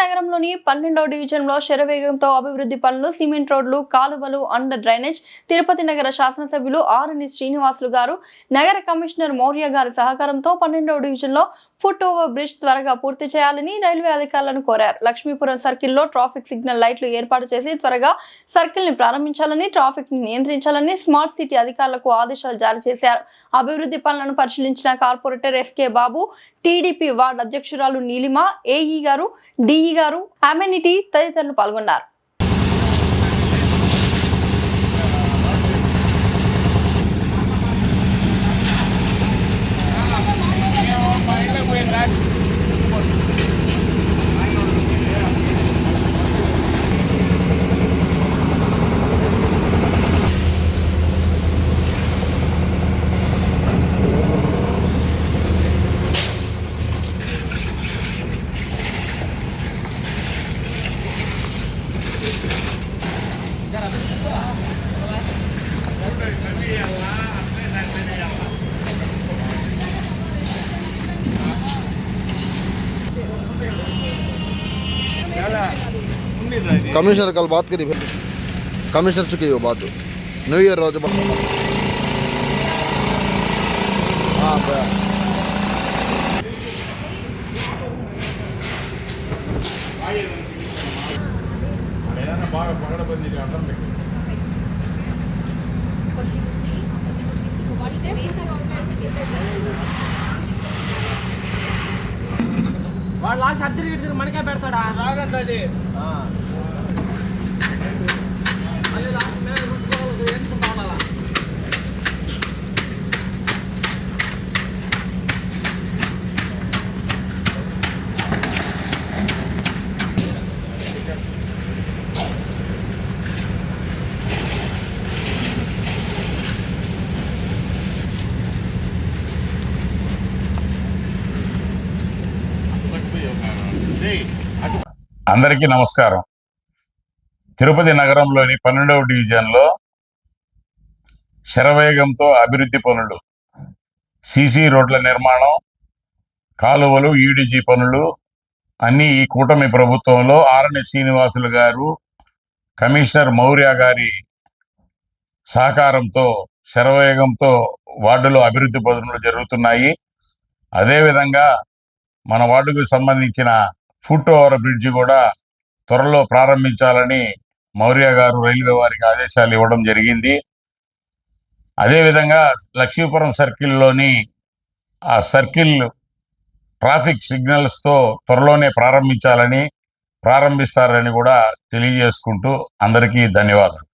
నగరంలోని పన్నెండవ డివిజన్లో శరవేగంతో అభివృద్ధి పనులు సిమెంట్ రోడ్లు కాలువలు అండర్ డ్రైనేజ్ తిరుపతి నగర శాసనసభ్యులు ఆరుని శ్రీనివాసులు గారు నగర కమిషనర్ మౌర్య గారి సహకారంతో పన్నెండవ డివిజన్లో ఫుట్ ఓవర్ బ్రిడ్జ్ త్వరగా పూర్తి చేయాలని రైల్వే అధికారులను కోరారు. లక్ష్మీపురం సర్కిల్లో ట్రాఫిక్ సిగ్నల్ లైట్లు ఏర్పాటు చేసి త్వరగా సర్కిల్ని ప్రారంభించాలని ట్రాఫిక్ని నియంత్రించాలని స్మార్ట్ సిటీ అధికారులకు ఆదేశాలు జారీ చేశారు. అభివృద్ధి పనులను పరిశీలించిన corporator S K Babu TDP ward అధ్యక్షురాలు Neelima AE garu DE garu amenity తదితరులు పాల్గొన్నారు. कमिश्नर कल बात करी फिर कमिश्नर चुकी वो बात न्यू ईयर रोज बात हाँ వాడు లాస్ట్ అద్దరి మనకే పెడతాడా? అందరికీ నమస్కారం. తిరుపతి నగరంలోని పన్నెండవ డివిజన్లో శరవేగంతో అభివృద్ధి పనులు సీసీ రోడ్ల నిర్మాణం కాలువలు ఈడిజీ పనులు అన్నీ ఈ కూటమి ప్రభుత్వంలో ఆరణి శ్రీనివాసులు గారు కమిషనర్ మౌర్య గారి సహకారంతో శరవేగంతో వార్డులో అభివృద్ధి పనులు జరుగుతున్నాయి. అదేవిధంగా మన వార్డుకు సంబంధించిన ఫుట్ ఓవర్ బ్రిడ్జ్ కూడా త్వరలో ప్రారంభించాలని మౌర్య గారు రైల్వే వారికి ఆదేశాలు ఇవ్వడం జరిగింది. అదేవిధంగా లక్ష్మీపురం సర్కిల్లోని ఆ సర్కిల్ ట్రాఫిక్ సిగ్నల్స్తో త్వరలోనే ప్రారంభించాలని ప్రారంభిస్తారని కూడా తెలియజేసుకుంటూ అందరికీ ధన్యవాదాలు.